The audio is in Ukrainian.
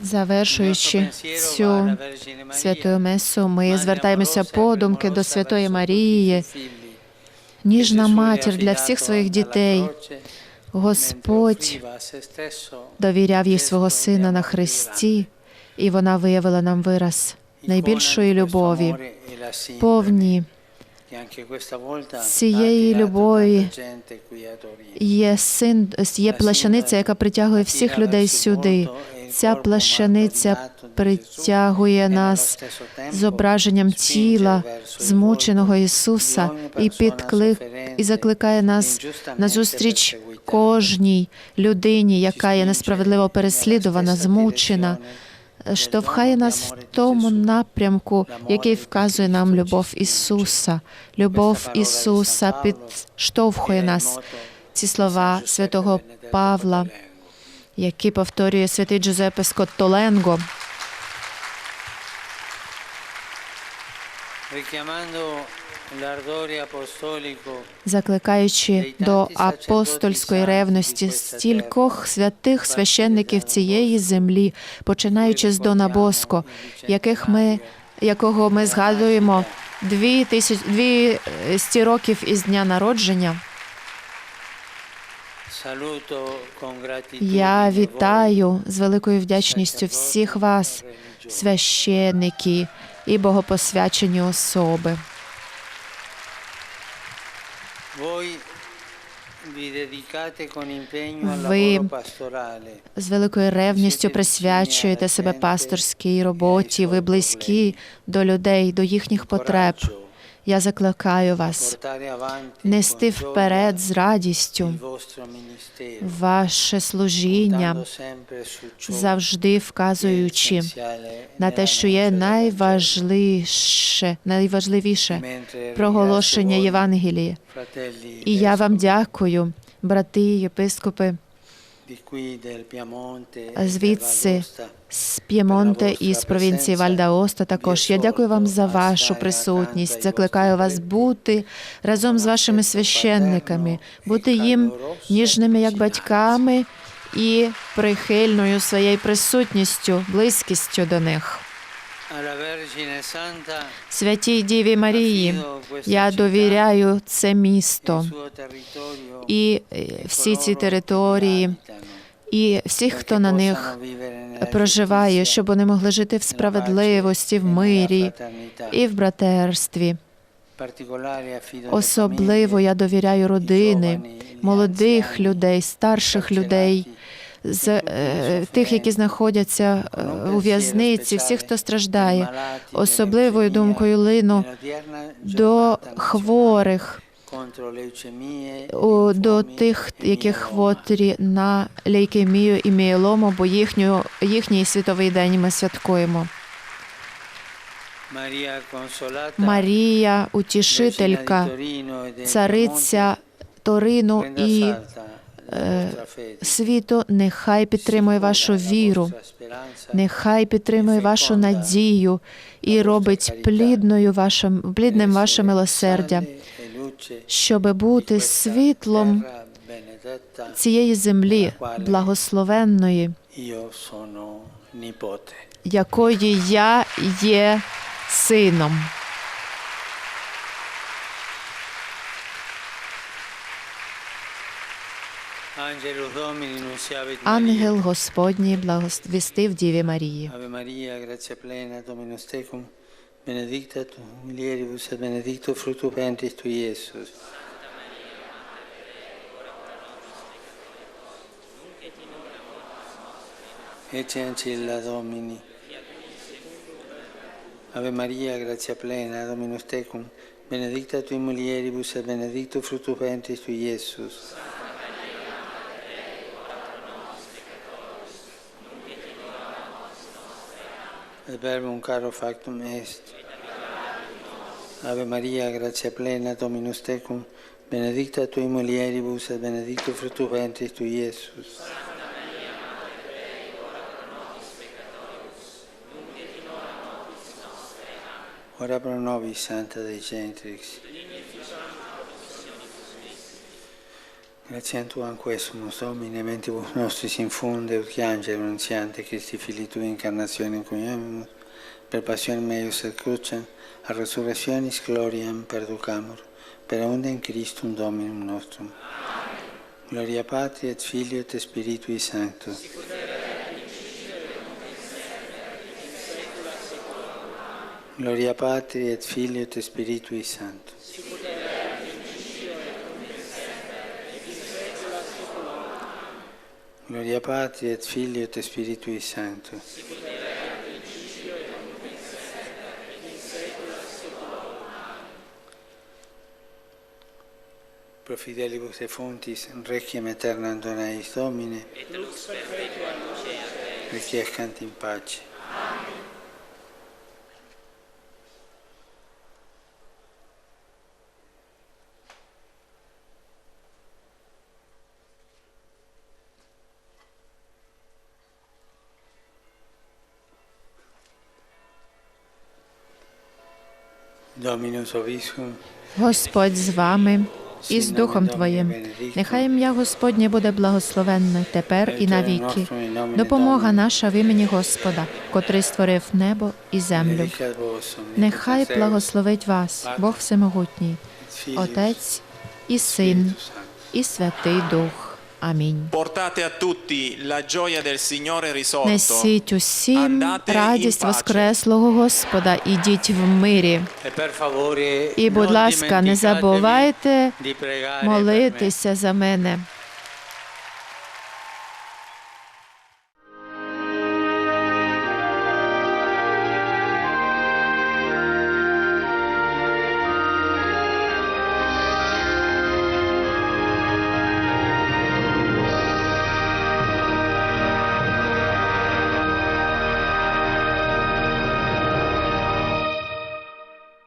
Завершуючи цю святою месу, ми звертаємося подумки до Святої Марії, ніжна матір для всіх своїх дітей. Господь довіряв їй свого сина на хресті, і вона виявила нам вираз найбільшої любові, повні цієї любові є син, є плащаниця, яка притягує всіх людей сюди. Ця плащаниця притягує нас зображенням тіла змученого Ісуса і підклик і закликає нас на зустріч кожній людині, яка є несправедливо переслідувана, змучена. Штовхає нас в тому напрямку, який вказує нам любов Ісуса. Любов Ісуса підштовхує нас. Ці слова святого Павла, які повторює святий Джузеппе Скоттоленго. apostolico закликаючи до апостольської ревності стількох святих священників цієї землі, починаючи з Дона Боско, яких ми, якого ми згадуємо дві тисяч дві сті років із дня народження. Я вітаю з великою вдячністю всіх вас, священники і богопосвячені особи. Ви з великою ревністю присвячуєте себе пасторській роботі. Ви близькі до людей, до їхніх потреб. Я закликаю вас нести вперед з радістю ваше служіння, завжди вказуючи на те, що є найважливіше, найважливіше проголошення Євангелії. І я вам дякую, брати, єпископи звідси з П'ємонте і з провінції Вальдаоста. Також я дякую вам за вашу присутність. Закликаю вас бути разом з вашими священниками, бути їм ніжними як батьками і прихильною своєю присутністю, близькістю до них. Святій Діві Марії, я довіряю це місто і е, всі ці території, і всіх, хто на них проживає, щоб вони могли жити в справедливості, в мирі і в братерстві. Особливо я довіряю родини, молодих людей, старших людей, з е, тих, які знаходяться е, у в'язниці, всіх, хто страждає. Особливою думкою лину до хворих, до тих, які хворі на лейкемію і мієлому, бо їхню, їхній світовий день ми святкуємо. Марія, утішителька, цариця Торину і е, світу, нехай підтримує вашу віру, нехай підтримує вашу надію і робить плідною вашим, плідним ваше милосердя, щоб бути світлом цієї землі благословенної, якої я є сином. Ангел Господній благовістив Діві Марії. Benedicta tu mulieribus et benedictus fructus ventris tui, Iesus. Ecce ancilla Domini. Ave Maria, grazia plena, Dominus tecum, benedicta tui mulieribus et benedictus fructus ventris tui, Iesus. Il verbum caro factum est. Ave Maria, grazia plena, Dominus tecum, benedicta tui mulieribus et benedictus fructus ventris tui, Iesus. Ora pro nobis, Santa Dei Gentrix. Gratiam quesumus Domine, mentibus nostris infunde, ut angelo annunziante, Christi Fili Tui, incarnazione coniamus, per passione meius et crucem, a resurrectionis gloriam perducamur, per undem Christum Dominum nostrum. Gloria Patri et Filio et Spiritui Sancto. Gloria Patri et Filio et Spiritui Sancto. Gloria Patri et Filio et Spiritui Sancto. Pro fidelibus et fontis, requiem aeternam dona eis Domine, et lux perpetua lucea requiescant in pace. Господь з вами і з Духом Твоїм. Нехай ім'я Господнє буде благословенне тепер і навіки. Допомога наша в імені Господа, котрий створив небо і землю. Нехай благословить вас Бог Всемогутній, Отець і Син, і Святий Дух. Амінь. Несіть усім радість Воскреслого Господа, ідіть в мирі. E І, будь ласка, не забувайте di pregare per me. молитися за мене.